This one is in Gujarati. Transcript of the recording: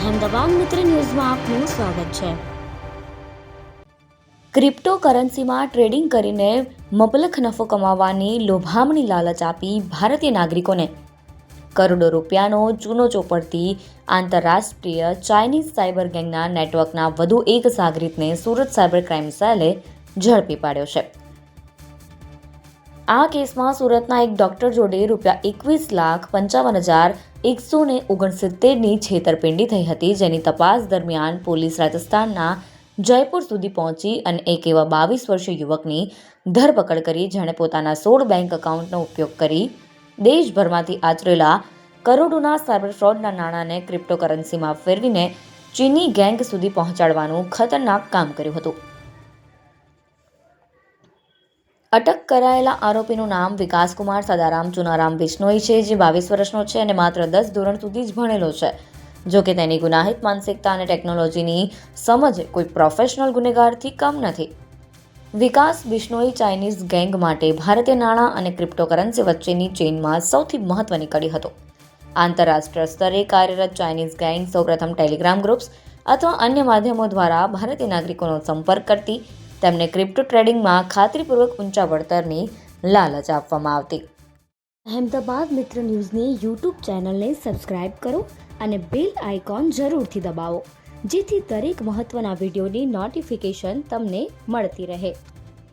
અહેમદાબાદ મિત્ર ન્યૂઝમાં આપનું સ્વાગત છે. ક્રિપ્ટોકરન્સીમાં ટ્રેડિંગ કરીને મબલખ નફો કમાવાની લોભામણી લાલચ આપી ભારતીય નાગરિકોને. કરોડો રૂપિયાનો ચૂનો ચોપડતી આંતરરાષ્ટ્રીય ચાઇનીઝ સાયબર ગેંગના નેટવર્કના વધુ એક સાગરીતને સુરત સાયબર ક્રાઇમ સેલે ઝડપી પાડ્યો છે. આ કેસમાં સુરતના એક ડોક્ટર જોડે રૂપિયા એકવીસ લાખ પંચાવન હજાર એકસો ને ઓગણસિત્તેરની છેતરપિંડી થઈ હતી, જેની તપાસ દરમિયાન પોલીસ રાજસ્થાનના જયપુર સુધી પહોંચી અને એક એવા બાવીસ વર્ષીય યુવકની ધરપકડ કરી, જેણે પોતાના સોળ બેંક એકાઉન્ટનો ઉપયોગ કરી દેશભરમાંથી આચરેલા કરોડોના સાયબર ફ્રોડના નાણાંને ક્રિપ્ટોકરન્સીમાં ફેરવીને ચીની ગેંગ સુધી પહોંચાડવાનું ખતરનાક કામ કર્યું હતું. અટક કરાયેલા આરોપીનું નામ વિકાસકુમાર સદારામ ચુનારામ બિશ્નોઈ છે, જે બાવીસ વર્ષનો છે અને માત્ર દસ ધોરણ સુધી જ ભણેલો છે. જો કે તેની ગુનાહિત માનસિકતા અને ટેકનોલોજીની સમજ કોઈ પ્રોફેશનલ ગુનેગારથી કમ નથી. વિકાસ બિશ્નોઈ ચાઇનીઝ ગેંગ માટે ભારતીય નાણાં અને ક્રિપ્ટોકરન્સી વચ્ચેની ચેઇનમાં સૌથી મહત્વની કડી હતો. આંતરરાષ્ટ્રીય સ્તરે કાર્યરત ચાઇનીઝ ગેંગ સૌપ્રથમ ટેલિગ્રામ ગ્રુપ્સ અથવા અન્ય માધ્યમો દ્વારા ભારતીય નાગરિકોનો સંપર્ક કરતી તેમને ક્રિપ્ટો ટ્રેડિંગમાં ખાતરીપૂર્વક ઊંચા વળતરની લાલચ આપવામાં આવતી. અહેમદાબાદ મિત્ર ન્યૂઝની યુટ્યુબ ચેનલને સબસ્ક્રાઇબ કરો અને બેલ આઇકોન જરૂરથી દબાવો, જેથી દરેક મહત્ત્વના વિડીયોની નોટિફિકેશન તમને મળતી રહે.